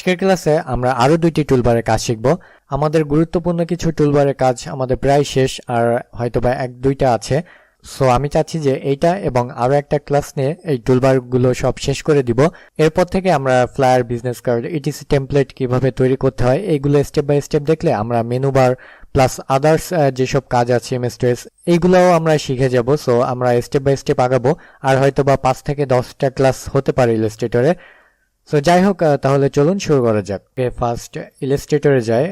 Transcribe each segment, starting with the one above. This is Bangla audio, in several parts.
আজকের ক্লাসে আমরা আরও দুইটি টুলবারের কাজ শিখব। আমাদের গুরুত্বপূর্ণ কিছু টুলবারের কাজ আমাদের প্রায় শেষ, আর হয়তোবা এক, দুইটা আছে। সো আমি চাচ্ছি যে এইটা এবং আরও একটা ক্লাস নিয়ে এই টুলবারগুলো সব শেষ করে দিব। এরপর থেকে আমরা flyer business card ETC template কীভাবে তৈরি করতে হয়, এইগুলো স্টেপ বাই স্টেপ দেখলে আমরা মেনু বার প্লাস আদার্স যেসব কাজ আছে এমএসটিএস এইগুলোও আমরা শিখে যাব। সো আমরা স্টেপ বাই স্টেপ আগাবো। আর হয়তো বা পাঁচ থেকে দশটা ক্লাস হতে পারে ইলাস্ট্রেটরে সো যাই হোক তাহলে চলুন শুরু করা যাক। ফার্স্ট ইলাস্ট্রেটরে যাই।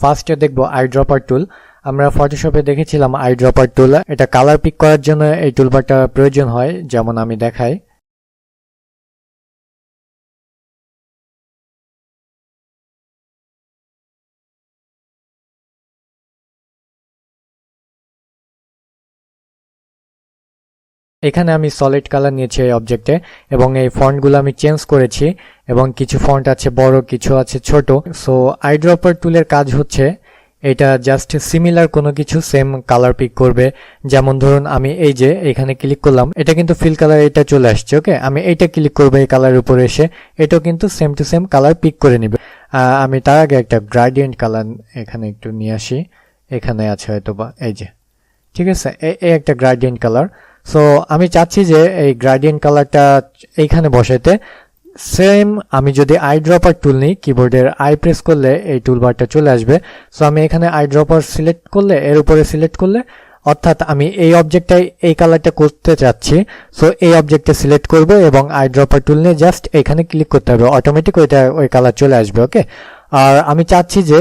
ফার্স্টে দেখব আই ড্রপার টুল আমরা ফটোশপে দেখেছিলাম আই ড্রপার টুল এটা কালার পিক করার জন্য এই টুলবারটা প্রয়োজন হয়, যেমন আমি দেখাই। এখানে আমি সলিড কালার নিয়েছি এই অবজেক্টে এবং এই ফন্টগুলো আমি চেঞ্জ করেছি, এবং কিছু ফন্ট আছে বড়, কিছু আছে ছোট। সো আইড্রপার টুলের কাজ হচ্ছে, এটা জাস্ট সিমিলার কোনো কিছু সেম কালার পিক করবে। যেমন ধরুন, আমি এই যে এখানে ক্লিক করলাম, এটা কিন্তু ফিল কালার এটা চলে আসছে ওকে আমি এইটা ক্লিক করব এই কালার উপরে এসে, এটাও কিন্তু same to same colour pick করে নিবে। আমি তার আগে একটা গ্রাডিয়েন্ট কালার এখানে একটু নিয়ে আসি, এখানে আছে হয়তো বা এই যে, ঠিক আছে? এই একটা গ্রাডিয়েন্ট কালার সো আমি চাচ্ছি যে এই গ্রাডিয়েন্ট কালারটা এইখানে বসাইতে। সেম আমি যদি আই ড্রপার টুল নিই কিবোর্ডের আই প্রেস করলে এই টুলবারটা চলে আসবে। সো আমি এখানে আই ড্রপার সিলেক্ট করলে, এর উপরে সিলেক্ট করলে, অর্থাৎ আমি এই অবজেক্টটাই এই কালারটা করতে চাচ্ছি। সো এই অবজেক্টটা সিলেক্ট করব এবং আই ড্রপার টুল নিয়ে জাস্ট এখানে ক্লিক করতে হবে। অটোমেটিক ওইটা, ওই কালার চলে আসবে ওকে আর আমি চাচ্ছি যে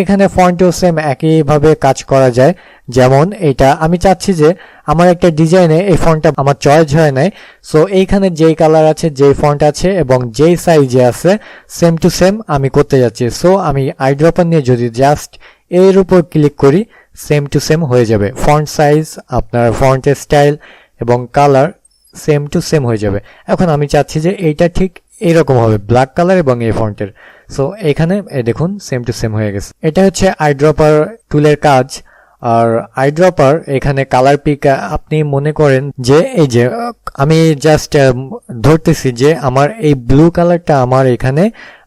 এখানে ফন্টেও সেম একইভাবে কাজ করা যায়। যেমন এটা, আমি চাচ্ছি যে আমার একটা ডিজাইনে এই ফন্টটা আমার চয়েস হয় নাই। সো এইখানে যেই কালার আছে, যেই ফন্ট আছে এবং যেই সাইজে আছে সেম টু সেম আমি করতে যাচ্ছি। সো আমি আইড্রপার নিয়ে যদি জাস্ট এর উপর ক্লিক করি সেম টু সেম হয়ে যাবে। ফন্ট সাইজ আপনার ফন্টের স্টাইল এবং কালার সেম টু সেম হয়ে যাবে। এখন আমি চাচ্ছি যে এইটা ঠিক এইরকম হবে ব্ল্যাক কালার এবং এই ফন্টের সো এখানে দেখুন সেম টু সেম হয়ে গেছে। এটা হচ্ছে আইড্রপার টুলের কাজ। আর আইড্রপার এখানে কালার পিক আপনি মনে করেন যে, এই যে, আমি জাস্ট ধরতেছি যে, আমার এই ব্লু কালারটা আমার এখানে,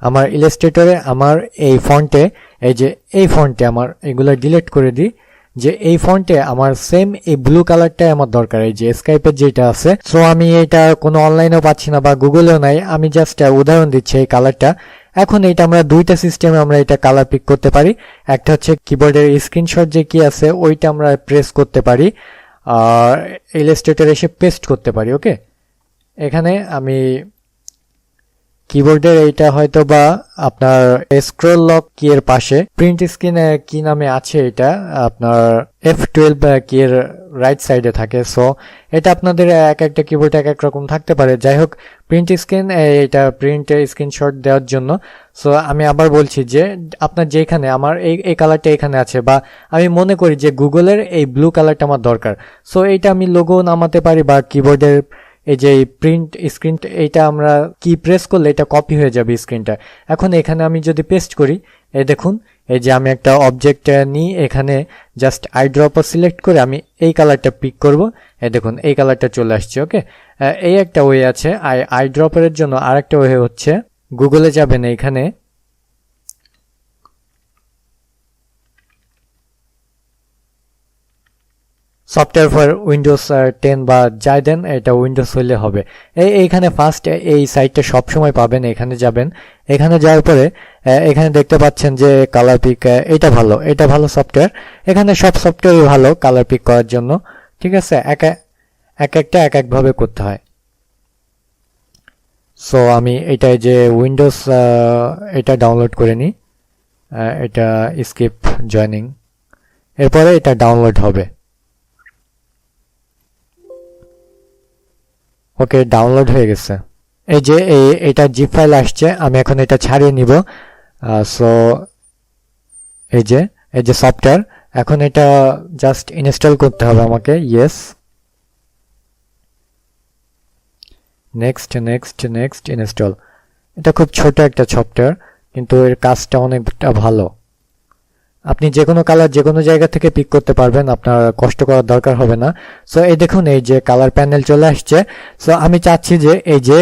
আমার ইলাস্ট্রেটরে আমার এই ফন্টে এই যে, এই ফন্টে আমার এগুলো ডিলিট করে দিই। যে এই ফন্টে আমার সেম এই ব্লু কালারটাই আমার দরকার, এই যে স্কাইপের যেটা আছে। সো আমি এটা কোনো অনলাইনেও পাচ্ছি না বা গুগলেও নাই। আমি জাস্ট উদাহরণ দিচ্ছি এই কালারটা এখন এটা আমরা দুইটা সিস্টেমে আমরা এটা কালার পিক করতে পারি। একটা হচ্ছে কিবোর্ডের স্ক্রিনশট যে কি আছে, ওইটা আমরা প্রেস করতে পারি। আর ইলাস্ট্রেটর এসে পেস্ট করতে পারি ওকে এখানে আমি কিবোর্ডের এইটা হয়তো বা আপনার স্ক্রল লক কি এর পাশে। প্রিন্ট স্ক্রিন কি নামে আছে এটা, আপনার এফ টুয়েলভ কি এর রাইট সাইডে থাকে। সো এটা আপনাদের এক একটা কিবোর্ড এক এক রকম থাকতে পারে। যাই হোক প্রিন্ট স্ক্রিন এটা প্রিন্ট স্ক্রিনশট দেওয়ার জন্য। সো আমি আবার বলছি যে, আপনার যেখানে, আমার এই এই কালারটা এখানে আছে বা আমি মনে করি যে গুগলের এই ব্লু কালারটা আমার দরকার। সো এইটা আমি লোগো নামাতে পারি বা কিবোর্ডের এই যে প্রিন্ট স্ক্রিন এইটা আমরা কি প্রেস করলে এটা কপি হয়ে যাবে স্ক্রিনটা এখন এখানে আমি যদি পেস্ট করি, এই দেখুন, এই যে আমি একটা অবজেক্ট নিই এখানে জাস্ট আই ড্রপার সিলেক্ট করে আমি এই কালারটা পিক করব। এই দেখুন, এই কালারটা চলে আসছে ওকে এই একটা ওয়ে আছে আই আই ড্রপারের জন্য আরেকটা ওয়ে হচ্ছে গুগলে যাবেন এইখানে সফটওয়্যার ফর উইন্ডোজ টেন বা যাই দেন এটা উইন্ডোজ হলে হবে। এই, এইখানে ফার্স্ট এই সাইটটা সবসময় পাবেন, এখানে যাবেন। এখানে যাওয়ার পরে এখানে দেখতে পাচ্ছেন যে কালার পিক এটা ভালো এটা ভালো সফটওয়্যার এখানে সব সফটওয়্যারই ভালো কালার পিক করার জন্য, ঠিক আছে? এক এক একটা এক একভাবে করতে হয়। সো আমি এটা যে উইন্ডোজ এটা ডাউনলোড করে নিই এটা স্কিপ জয়নিং এরপরে এটা ডাউনলোড হবে। ওকে ডাউনলোড হয়ে গেছে। এই যে এই এটা জিপ ফাইল আসছে, আমি এখন এটা ছাড়িয়ে নিব। সো এই যে এই যে সফটওয়্যার এখন এটা জাস্ট ইনস্টল করতে হবে আমাকে yes next next next install এটা খুব ছোট একটা সফটওয়্যার কিন্তু এর কাজটা অনেকটা ভালো। আপনি যে কোনো কালার যে কোনো জায়গা থেকে পিক করতে পারবেন, আপনার কষ্ট করার দরকার হবে না। সো এই দেখুন, এই যে কালার প্যানেল চলে আসছে। সো আমি চাচ্ছি যে এই যে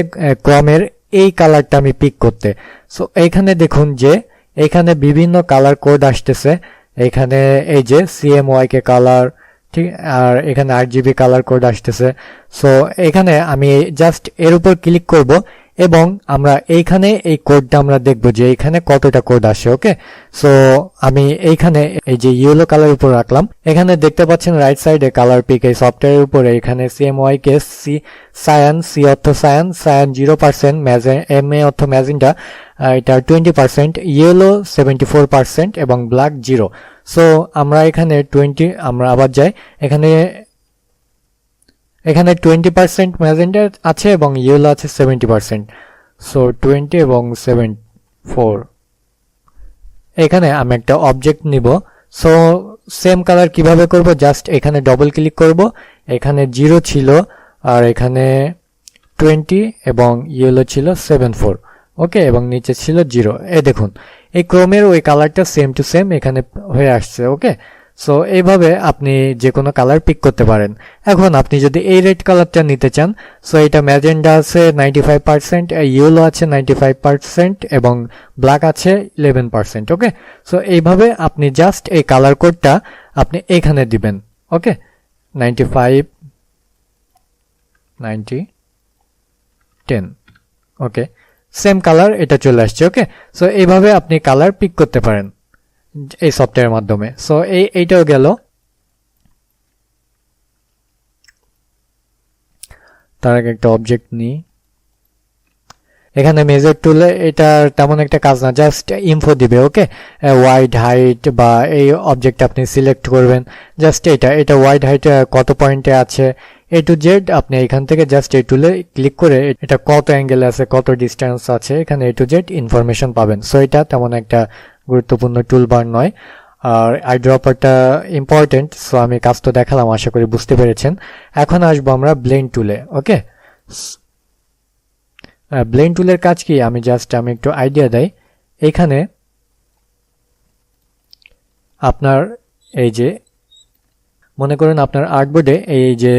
ক্রমের এই কালারটা আমি পিক করতে। সো এইখানে দেখুন যে এখানে বিভিন্ন কালার কোড আসতেছে। এখানে এই যে সিএমওয়াই কে কালার ঠিক, আর এখানে আট জিবি কালার কোড আসতেছে। সো এখানে আমি জাস্ট এর উপর ক্লিক করব। এবং আমরা এইখানে এই কোডটা আমরা দেখব যে এখানে কতটা কোড আসে ওকে সো আমি এইখানে এই যে ইয়েলো কালার উপর রাখলাম। এখানে দেখতে পাচ্ছেন রাইট সাইডে কালার পিক এই সফটওয়্যারের উপরে এখানে CMYK C cyan C অর্থ cyan cyan zero percent M এ অর্থ ম্যাজিনটা এটা twenty percent yellow seventy four percent এবং ব্ল্যাক জিরো সো আমরা এখানে টোয়েন্টি আমরা আবার যাই। এখানে এখানে টোয়েন্টি পার্সেন্ট ম্যাজেন্ডা আছে এবং ইয়েলো আছে সেভেন্টি পার্সেন্ট সো টোয়েন্টি এবং সেভেন ফোর এখানে আমি একটা অবজেক্ট নিব। সো সেম কালার কীভাবে করব? জাস্ট এখানে ডবল ক্লিক করব। এখানে জিরো ছিল, আর এখানে টোয়েন্টি এবং ইয়েলো ছিল সেভেন ফোর ওকে এবং নিচে ছিল জিরো এ দেখুন, এই ক্রোমের ওই কালারটা সেম টু সেম এখানে হয়ে আসছে ওকে সো এইভাবে আপনি যে কোনো কালার পিক করতে পারেন। এখন আপনি যদি এই রেড কালারটা নিতে চান সো এটা ম্যাজেন্ডা আছে নাইনটি ফাইভ পার্সেন্ট ইয়েলো আছে নাইনটি ফাইভ পার্সেন্ট এবং ব্ল্যাক আছে ইলেভেন পার্সেন্ট ওকে সো এইভাবে আপনি জাস্ট এই কালার কোডটা আপনি এখানে দিবেন okay ninety five ninety ten okay same colour এটা চলে আসছে ওকে সো এইভাবে আপনি কালার পিক করতে পারেন। এই সফটওয়্যারের মাধ্যমে। সো এই, এইটাও গেল। তার আগে একটা অবজেক্ট নিই। এখানে মেজার টুলে এটা তেমন একটা কাজ না জাস্ট ইনফো দিবে ওকে ওয়াইড হাইট বা এই অবজেক্ট আপনি সিলেক্ট করবেন। জাস্ট এটা এটা ওয়াইড হাইট কত পয়েন্টে আছে? এ টু জেড আপনি এখান থেকে জাস্ট এই টুলে ক্লিক করে এটা কত অ্যাঙ্গেল আছে, কত ডিস্টেন্স আছে, এখানে এ টু জেড ইনফরমেশন পাবেন। সো এটা তেমন একটা গুরুত্বপূর্ণ টুলবার নয়। আর আই ড্রপারটা ইম্পর্টেন্ট সো আমি তো দেখালাম, আশা করি বুঝতে পেরেছেন। এখন আসব আমরা ব্লেন টুলে ওকে ব্লেন টুলের কাজ কি? আমি জাস্ট আমি একটু আইডিয়া দেই। এখানে আপনার এই যে, মনে করেন আপনার আর্টবোর্ডে এই যে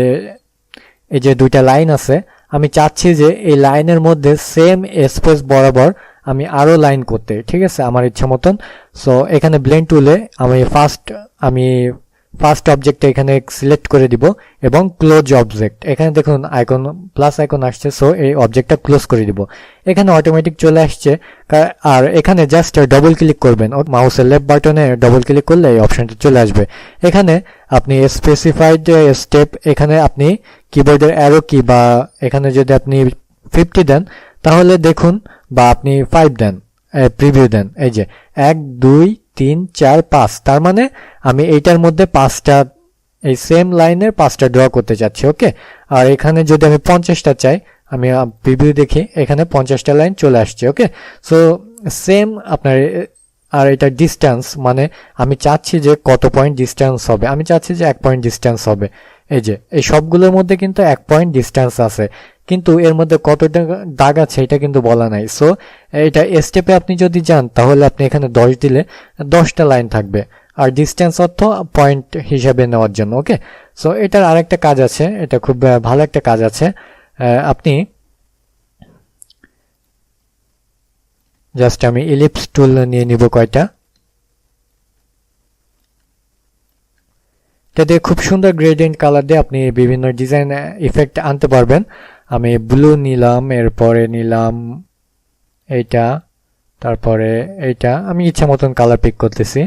এই যে দুইটা লাইন আছে। আমি চাচ্ছি যে এই লাইনের মধ্যে সেম স্পেস বরাবর আমি আরও লাইন করতে, ঠিক আছে? আমার ইচ্ছা মতন। সো এখানে ব্লেন্ড টুলে আমি ফার্স্ট আমি ফার্স্ট অবজেক্টটা এখানে সিলেক্ট করে দিব এবং ক্লোজ অবজেক্ট এখানে দেখুন আইকন প্লাস আইকন আসছে সো এই অবজেক্টটা ক্লোজ করে দিব। এখানে অটোমেটিক চলে আসছে আর এখানে জাস্ট ডবল ক্লিক করবেন। মাউসের লেফট বাটনে ডবল ক্লিক করলে এই অপশনটা চলে আসবে। এখানে আপনি স্পেসিফাইড স্টেপ এখানে আপনি কিবোর্ডের অ্যারো কি বা এখানে যদি আপনি ফিফটি দেন, তাহলে দেখুন বা আপনি ফাইভ দেন প্রিভিউ দেন, এই যে এক, দুই, তিন, চার, পাঁচ, তার মানে আমি এইটার মধ্যে পাঁচটা, এই সেম লাইনের পাঁচটা ড্র করতে চাচ্ছি ওকে আর এখানে যদি আমি পঞ্চাশটা চাই, আমি প্রিভিউ দেখি, এখানে পঞ্চাশটা লাইন চলে আসছে ওকে সো সেম আপনার আর এটা ডিস্টেন্স মানে আমি চাচ্ছি যে কত পয়েন্ট ডিস্টেন্স হবে? আমি চাচ্ছি যে এক পয়েন্ট ডিস্টেন্স হবে। এই যে, এই সবগুলোর মধ্যে কিন্তু এক পয়েন্ট ডিস্টেন্স আছে। কিন্তু এর মধ্যে কতটা দাগ আছে এটা কিন্তু বলা নাই। সো এটা স্টেপে আপনি যদি যান, তাহলে আপনি এখানে দশ দিলে দশটা লাইন থাকবে। আর ডিস্টেন্স অর্থ পয়েন্ট হিসাবে নেওয়ার জন্য ওকে সো এটার আরেকটা কাজ আছে, এটা খুব ভালো একটা কাজ আছে। আপনি জাস্ট আমি ইলিপস টুল নিয়ে নিব কয়টা। এটাতে খুব সুন্দর গ্রেডিয়েন্ট কালার দিয়ে আপনি বিভিন্ন ডিজাইন ইফেক্ট আনতে পারবেন। আমি ব্লু নিলাম, এরপরে নিলাম এইটা, তারপরে এইটা। আমি ইচ্ছা মতন কালার পিক করতেছি।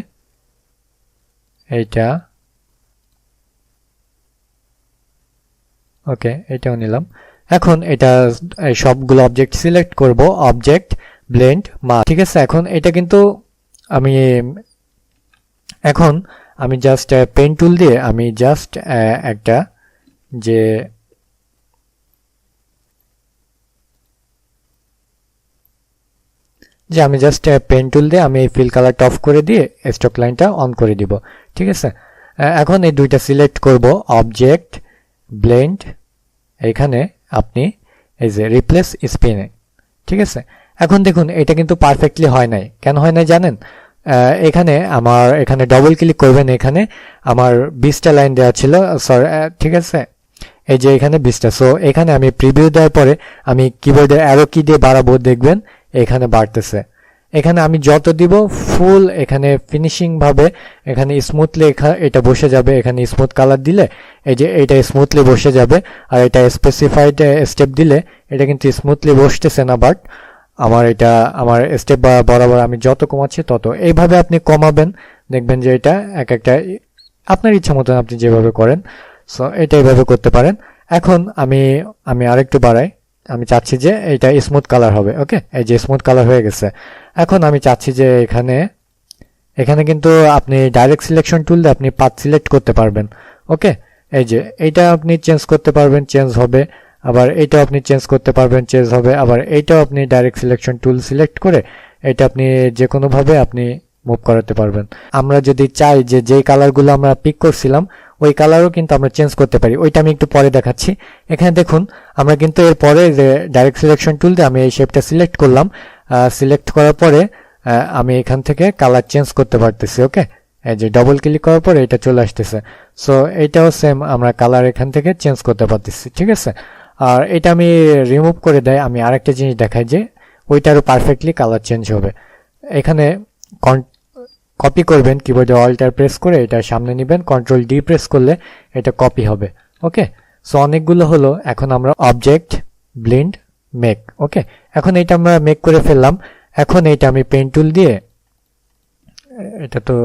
এইটা। ওকে এটাও নিলাম। এখন এটা সবগুলো অবজেক্ট সিলেক্ট করব। অবজেক্ট ব্লেন্ড মা ঠিক আছে, এখন এটা কিন্তু আমি এখন আমি জাস্ট পেন টুল দিয়ে আমি জাস্ট একটা যে যে আমি জাস্ট পেন টুল দিয়ে আমি এই ফিল কালারটা অফ করে দিয়ে স্টক লাইনটা অন করে দিব। ঠিক আছে? এখন এই দুইটা সিলেক্ট করব। অবজেক্ট ব্লেন্ড এখানে আপনি এই যে রিপ্লেস স্পিনে ঠিক আছে? এখন দেখুন, এটা কিন্তু পারফেক্টলি হয় নাই। কেন হয় নাই জানেন? এখানে আমার, এখানে ডবল ক্লিক করবেন এখানে। আমার বিশটা লাইন দেওয়া ছিল। সরি ঠিক আছে? এই যে এখানে বিশটা। সো এখানে আমি প্রিভিউ দেওয়ার পরে আমি কিবোর্ডের অ্যারো কি দিয়ে বাড়াবো, দেখবেন এখানে বাড়তেছে। এখানে আমি যত দিব ফুল এখানে ফিনিশিং ভাবে এখানে স্মুথলি এটা বসে যাবে। এখানে স্মুথ কালার দিলে এই যে এটা স্মুথলি বসে যাবে। আর এটা স্পেসিফাইড স্টেপ দিলে এটা কিন্তু স্মুথলি বসতেছে না বাট আমার এটা, আমার স্টেপ বরাবর আমি যত কমাচ্ছি তত। এইভাবে আপনি কমাবেন, দেখবেন যে এটা এক একটা আপনার ইচ্ছা মতন আপনি যেভাবে করেন সো এটা এইভাবে করতে পারেন। এখন আমি আমি আরেকটু বাড়াই। আমি চাচ্ছি যে এটা স্মুথ কালার হবে ওকে এই যে স্মুথ কালার হয়ে গেছে। এখন আমি চাচ্ছি যে এখানে এখানে কিন্তু আপনি ডাইরেক্ট সিলেকশন টুল দিয়ে আপনি পাথ সিলেক্ট করতে পারবেন ওকে এই যে, এইটা আপনি চেঞ্জ করতে পারবেন চেঞ্জ হবে। আবার এটা আপনি চেঞ্জ করতে পারবেন চেঞ্জ হবে। আবার এইটাও আপনি ডাইরেক্ট সিলেকশন টুল সিলেক্ট করে এটা আপনি যে কোনোভাবে আপনি মুভ করাতে পারবেন। আমরা যদি চাই যে যেই কালারগুলো আমরা পিক করছিলাম, ওই কালারও কিন্তু আমরা চেঞ্জ করতে পারি। ওইটা আমি একটু পরে দেখাচ্ছি। এখানে দেখুন, আমরা কিন্তু এর পরে যে ডাইরেক্ট সিলেকশন টুল দিয়ে আমি এই শেপটা সিলেক্ট করলাম সিলেক্ট করার পরে আমি এখান থেকে কালার চেঞ্জ করতে পারতেছি ওকে এই যে ডবল ক্লিক করার পরে এটা চলে আসতেছে। সো এইটাও সেম আমরা কালার এখান থেকে চেঞ্জ করতে পারতেছি, ঠিক আছে? আর এটা আমি রিমুভ করে দেয়, আমি আরেকটা জিনিস দেখাই যে, ওইটারও পারফেক্টলি কালার চেঞ্জ হবে। এখানে কপি করবেন কিবোর্ডে অল্টার প্রেস করে এটা সামনে নেবেন কন্ট্রোল ডি প্রেস করলে এটা কপি হবে ওকে সো অনেকগুলো হলো, এখন আমরা অবজেক্ট ব্লিন্ড মেক ওকে এখন এটা আমরা মেক করে ফেললাম। এখন এইটা আমি পেন টুল দিয়ে, এটা তো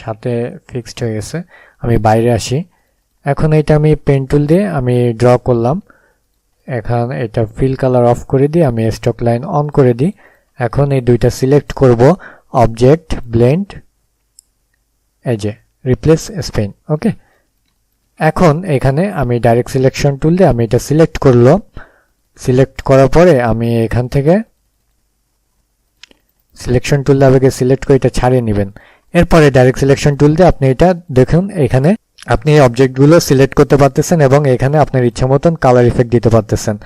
সাথে ফিক্সড হয়ে গেছে, আমি বাইরে আসি। এখন এটা আমি পেন টুল দিয়ে আমি ড্র করলাম। এখন এটা ফিল কালার অফ করে দিই আমি স্টক লাইন অন করে দিই। এখন এই দুইটা সিলেক্ট করব অবজেক্ট ব্লেন্ড যে রিপ্লেস স্পেন ওকে এখন এখানে আমি ডাইরেক্ট সিলেকশন টুল দিয়ে আমি এটা সিলেক্ট করলাম। সিলেক্ট করার পরে আমি এখান থেকে সিলেকশন টুল দিয়ে আগে সিলেক্ট করে এটা ছাড়িয়ে নেবেন। এরপরে ডাইরেক্ট সিলেকশন টুল দিয়ে আপনি এটা দেখুন, এখানে আপনি এই অবজেক্টগুলো সিলেক্ট করতে পারতেছেন এবং এখানে আপনার ইচ্ছা মতন কালার ইফেক্ট দিতে পারতেছেন।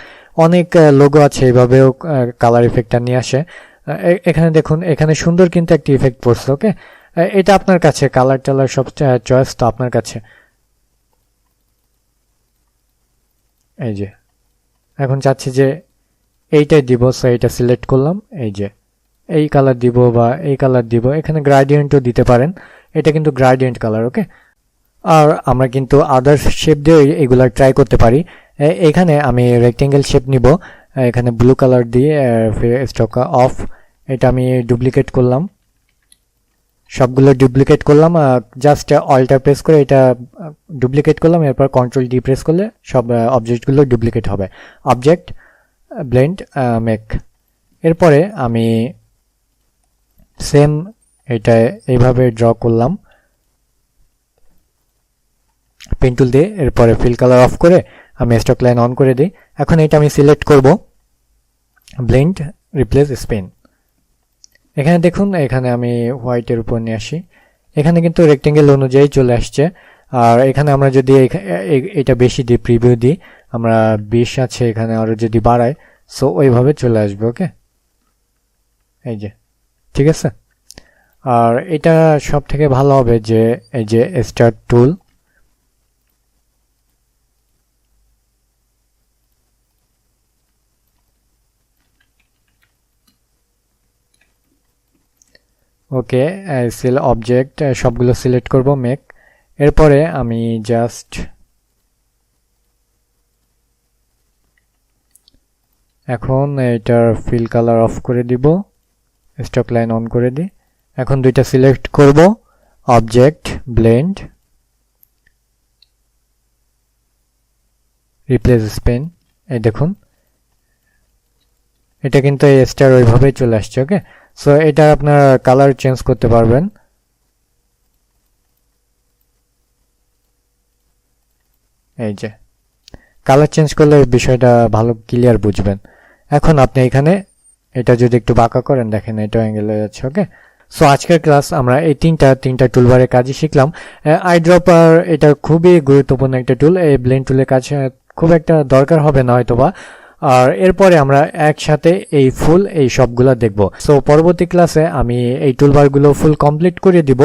অনেক লোগো আছে, এইভাবেও কালার ইফেক্টটা নিয়ে আসে। এখানে দেখুন, এখানে সুন্দর কিন্তু একটি ইফেক্ট পড়ছে ওকে এটা আপনার কাছে কালার টালার সব চয়েস তো আপনার কাছে। এই যে, এখন চাচ্ছি যে এইটাই দিব সো এইটা সিলেক্ট করলাম, এই যে, এই কালার দিব বা এই কালার দিব, এখানে গ্রাডিয়েন্টও দিতে পারেন। এটা কিন্তু গ্রাডিয়েন্ট কালার ওকে আর আমরা কিন্তু আদার্স শেপ দিয়ে এগুলা ট্রাই করতে পারি। এখানে আমি রেক্টেঙ্গেল শেপ নিব। এখানে ব্লু কালার দিয়ে স্টক অফ এটা আমি ডুপ্লিকেট করলাম। সবগুলো ডুপ্লিকেট করলাম জাস্ট অল্টার প্রেস করে এটা ডুপ্লিকেট করলাম, এরপর কন্ট্রোল ডি প্রেস করলে সব অবজেক্টগুলো ডুপ্লিকেট হবে। অবজেক্ট ব্লেন্ড মেক এরপরে আমি সেম এটা এইভাবে ড্র করলাম। পেন্টুল দিয়ে, এরপরে ফিল কালার অফ করে আমি স্টক লাইন অন করে দিই। এখন এটা আমি সিলেক্ট করব। ব্লেন্ড রিপ্লেস স্পেন এখানে দেখুন, এখানে আমি হোয়াইটের উপর নিয়ে আসি। এখানে কিন্তু রেক্টেঙ্গেল অনুযায়ী চলে আসছে। আর এখানে আমরা যদি এটা বেশি দিই প্রিভিউ দিই, আমরা বিশ আছে এখানে আরও যদি বাড়াই সো ওইভাবে চলে আসবে ওকে এই যে, ঠিক আছে? আর এটা সব থেকে ভালো হবে যে, এই যে স্টার্ট টুল ওকে সিল অবজেক্ট সবগুলো সিলেক্ট করব মেক এরপরে আমি জাস্ট এখন এটার ফিল কালার অফ করে দিব স্টক লাইন অন করে দিই এখন দুইটা সিলেক্ট করব অবজেক্ট ব্লেন্ড রিপ্লেস স্পেন এই দেখুন। এটা কিন্তু এই স্টার ওইভাবেই চলে আসছে ওকে সো এটা আপনার কালার চেঞ্জ করতে পারবেন। এই যে কালার চেঞ্জ করলে বিষয়টা ভালো ক্লিয়ার বুঝবেন। এখন আপনি এখানে এটা যদি একটু বাঁকা করেন দেখেন এটা অ্যাঙ্গেল হয়ে যাচ্ছে ওকে সো আজকের ক্লাস আমরা এই তিনটা তিনটা টুলবারের কাজই শিখলাম। আই ড্রপার এটা খুবই গুরুত্বপূর্ণ একটা টুল এই ব্লেন টুলের আহ, খুব একটা দরকার হবে না হয়তোবা। আর এরপরে আমরা একসাথে এই ফুল, এই সবগুলা দেখব। সো পরবর্তী ক্লাসে আমি এই টুলবারগুলো ফুল কমপ্লিট করে দিব।